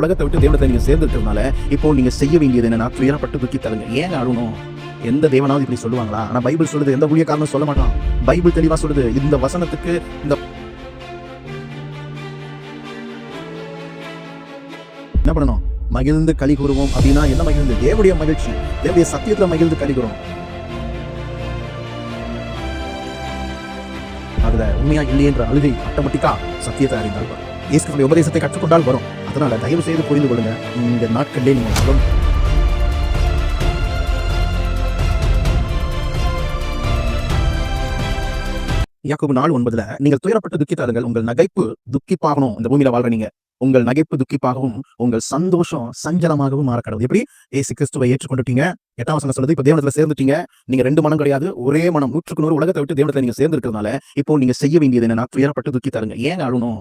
உலகத்தை விட்டு தேவனத்தை நீங்க சேர்ந்துருக்கிறதுனால இப்போ நீங்க செய்ய வேண்டியது என்னன்னா துயரப்பட்டு துக்கி தருங்க ஏன் அழணும் எந்த தேவனாவது இப்படி சொல்லுவாங்களா? ஆனா பைபிள் சொல்லுது எந்த ஊழியக்காரனும் சொல்ல மாட்டான். பைபிள் தெளிவா சொல்லுது இந்த வசனத்துக்கு இந்த என்ன பண்ணணும்? மகிழ்ந்து களி கூறுவோம் அப்படின்னா என்ன மகிழ்ந்து? தேவடைய மகிழ்ச்சி. தேவனுடைய சத்தியத்துல மகிழ்ந்து களி கூறுவோம். அதுல உண்மையா இல்லையென்ற அழுகை ஆட்டோமேட்டிக்கா சத்தியத்தை அறிந்தால் வரும். இயேசுடைய உபதேசத்தை கற்றுக்கொண்டால் வரும். அதனால தயவு செய்து புரிந்து கொள்ளுங்க. இந்த நாட்களிலே நீங்க வரும் யாக்கோபு நாள் ஒன்பதுல நீங்கள் துயரப்பட்டு துக்கித்தாருங்கள் உங்கள் நகைப்பு துக்கிப்பாகணும். இந்த பூமியில வாழ்ற நீங்க. உங்கள் நகைப்பு துக்கிப்பாகவும் உங்கள் சந்தோஷம் சஞ்சலமாகவும் மாற கடவுள் எப்படி? ஏசு கிறிஸ்துவை ஏற்றுக்கொண்டுட்டீங்க. எட்டாம் வசனம் சொல்லுது இப்ப தேவனத்துல சேர்ந்துட்டீங்க. நீங்க ரெண்டு மனம் கிடையாது. ஒரே மனம். நூற்றுக்கு நூறு உலகத்தை விட்டு தேவனத்துல நீங்க சேர்ந்து இருக்கிறதுனால இப்போ நீங்க செய்ய வேண்டியது என்ன துயரப்பட்டு துக்கி தருங்க ஏன் அழுணும்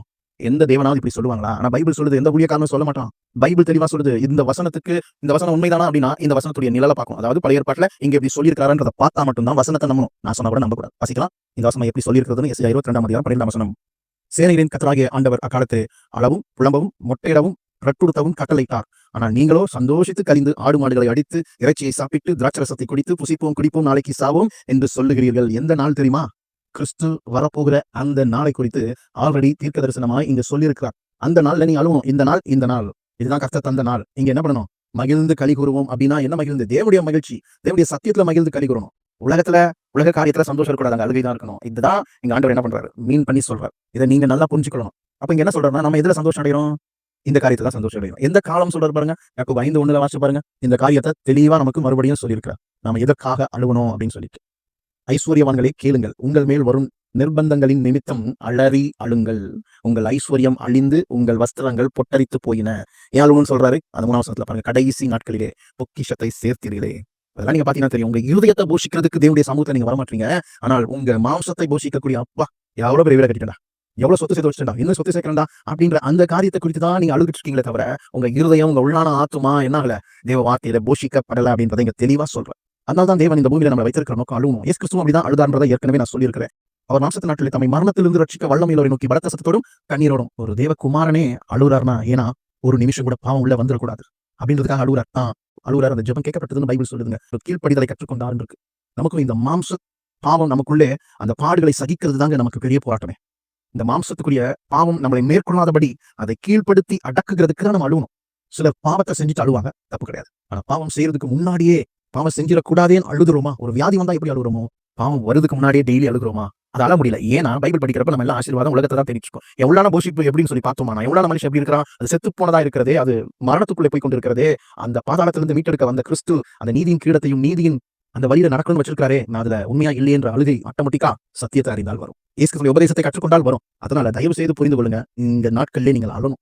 எந்த தேவனாவது இப்படி சொல்லுவாங்களா? ஆனா பைபிள் சொல்லுது எந்த ஊழியக்காரனும் சொல்ல மாட்டான். பைபிள் தெளிவா சொல்லுது இந்த வசனத்துக்கு இந்த வசனம் உண்மைதானா அப்படின்னா இந்த வசனத்துடைய நிழலை பார்க்கும். அதாவது பழைய ஏற்பாட்டில் இங்க இப்படி சொல்லியிருக்காருன்றத பார்த்தா மட்டும்தான் வசனத்தை நம்பணும். நான் சொன்னா கூட நம்ப வசிக்கலாம். இந்த வசனம் எப்படி சொல்லியிருக்கிறதுன்னு எஸ் இருபத்தி ரெண்டாம் அதிகாரம் பன்னிரெண்டாம் வசனம். சேனைகளின் கத்தராகிய ஆண்டவர் அக்காலத்து அளவும் புலம்பவும் மொட்டையிடவும் ரட்டுடுத்தவும் கட்டளையிட்டார். ஆனால் நீங்களோ சந்தோஷித்து கலிந்து ஆடு மாடுகளை அடித்து இறைச்சியை சாப்பிட்டு திராட்சரசத்தை குடித்து புசிப்போம் குடிப்போம் நாளைக்கு சாவோம் என்று சொல்லுகிறீர்கள். எந்த நாள் தெரியுமா? கிறிஸ்து வரப்போகிற அந்த நாளை குறித்து ஆல்ரெடி தீர்க்க தரிசனமாய் இங்க சொல்லியிருக்கிறார். அந்த நாள்ல நீ அழுவோம் இந்த நாள் இந்த நாள். இதுதான் கஷ்ட தந்த நாள். இங்க என்ன பண்ணணும்? மகிழ்ந்து களி கூறுவோம் அப்படின்னா என்ன மகிழ்ந்து? தேவடைய மகிழ்ச்சி. தேவடைய சத்தியத்துல மகிழ்ந்து களி கூறணும். உலகத்துல உலக காரியத்துல சந்தோஷம் இருக்கக்கூடாது. அழுகை தான் இருக்கணும். இதுதான் இங்க ஆண்டவர் என்ன பண்றாரு? மீன் பண்ணி சொல்றாரு. இதை நீங்க நல்லா புரிஞ்சுக்கணும் அப்ப இங்க என்ன சொல்றாருன்னா நம்ம எதுல சந்தோஷம் அடைகிறோம் இந்த காரியத்தை தான் சந்தோஷம் அடையும் எந்த காலம் சொல்றாரு பாருங்க? யாக்கோபு ஐந்து ஒண்ணுல வாசிச்சு பாருங்க. இந்த காரியத்தை தெளிவா நமக்கு மறுபடியும் சொல்லியிருக்கிறார். நாம எதற்காக அழுகணும் அப்படின்னு சொல்லிட்டு. ஐஸ்வர்யவான்களே கேளுங்கள். உங்கள் மேல் வரும் நிர்பந்தங்களின் நிமித்தம் அலறி அழுங்கள். உங்கள் ஐஸ்வர்யம் அழிந்து உங்கள் வஸ்திரங்கள் பொட்டரித்து போயின. ஏன் சொல்றாரு? அந்த மூணாம் பாருங்க. கடைசி நாட்களிலே பொக்கிஷத்தை சேர்த்தீர்களே. அதெல்லாம் நீங்க பாத்தீங்கன்னா தெரியும். உங்க இருதயத்தை போஷிக்கிறதுக்கு தேவனுடைய சமூகத்தை நீங்க வரமாட்டீங்க. ஆனால் உங்க மாம்சத்தை போஷிக்கக்கூடிய அப்பா எவ்வளவு பெரிய வீட கட்டிட்டா எவ்வளவு சொத்து சேர்த்து வச்சுட்டா இன்னும் சொத்து சேர்க்கிறா அப்படின்ற அந்த காரியத்தை குறித்து தான் நீங்க அழுகிட்டு இருக்கீங்களே தவிர உங்க இருதயம் உங்க உள்ளான ஆத்துமா என்ன ஆகல? தேவ வார்த்தையில போஷிக்கப்படல அப்படின்றத இங்க தெளிவா சொல்றேன் அதனால தான் தேவன் இந்த பூமியில நம்ம வைத்திருக்கிற நோக்கம் அழுவும் இயேசு கிறிஸ்துவும் அப்படிதான் அழுதான்றதை ஏற்கனவே நான் சொல்லியிருக்கிறேன். அவர் மாம்சத்து நாட்டில் தம்மை மரணத்திலிருந்து ரட்சிக்க வல்லமையிலோரை நோக்கி பலத்த சத்தத்தோடும் கண்ணீரோடும் ஒரு தேவகுமாரனே குமாரனே ஏன்னா ஒரு நிமிஷம் கூட பாவம் உள்ள வந்துடக்கூடாது. அப்படின்றதுக்காக அழுகுறார். தான் அழுகுறார். அந்த ஜபம் கேட்கப்பட்டதுன்னு பைபிள் சொல்லுதுங்க. ஒரு கீழ்ப்படிதலை கற்றுக்கொண்டார் இருக்கு. நமக்கும் இந்த மாம்ச பாவம் நமக்குள்ளே அந்த பாடுகளை சகிக்கிறது தாங்க நமக்கு பெரிய போராட்டமே. இந்த மாம்சத்துக்குரிய பாவம் நம்மளை மேற்கொள்ளாதபடி அதை கீழ்ப்படுத்தி அடக்குகிறதுக்கு தான் நம்ம அழுவணும் சிலர் பாவத்தை செஞ்சுட்டு அழுவாங்க. தப்பு கிடையாது. ஆனா பாவம் செய்யறதுக்கு முன்னாடியே பாவம் செஞ்சிடக்கூடாதேன்னு அழுதுறோமா? ஒரு வியாதி வந்தா எப்படி அழுகுறோமோ? பாவம் வருதுக்கு முன்னாடியே டெய்லி அழுகுறோமா? அதால முடியல. ஏன்னா பைபிள் படிக்கிறப்ப நம்ம எல்லாம் ஆசீர்வாதம் உலகத்தை தான் தெரிவிச்சுக்கோம் எவ்வளவு போஷிப்பு எப்படின்னு சொல்லி பார்த்தோமா நான்? எவ்வளவு மனுஷன் எப்படி இருக்கிறான்? அது செத்து போனதா இருக்கிறதே? அது மரணத்துக்குள்ளே போய் கொண்டிருக்கிறதே? அந்த பாதாளத்திலிருந்து மீட்டெடுக்க வந்த கிறிஸ்து அந்த நீதியின் கீழத்தையும் நீதியின் அந்த வழியில நடக்கணும்னு வச்சிருக்காரே நான் அதுல உண்மையா இல்லை என்ற அழுகை ஆட்டோமேட்டிக்கா சத்தியத்தை அறிந்தால் வரும். இயேசுடைய உபதேசத்தை கற்றுக்கொண்டால் வரும். அதனால தயவு செய்து புரிந்து கொள்ளுங்க. இந்த நாட்கள்லேயே நீங்கள் அழணும்.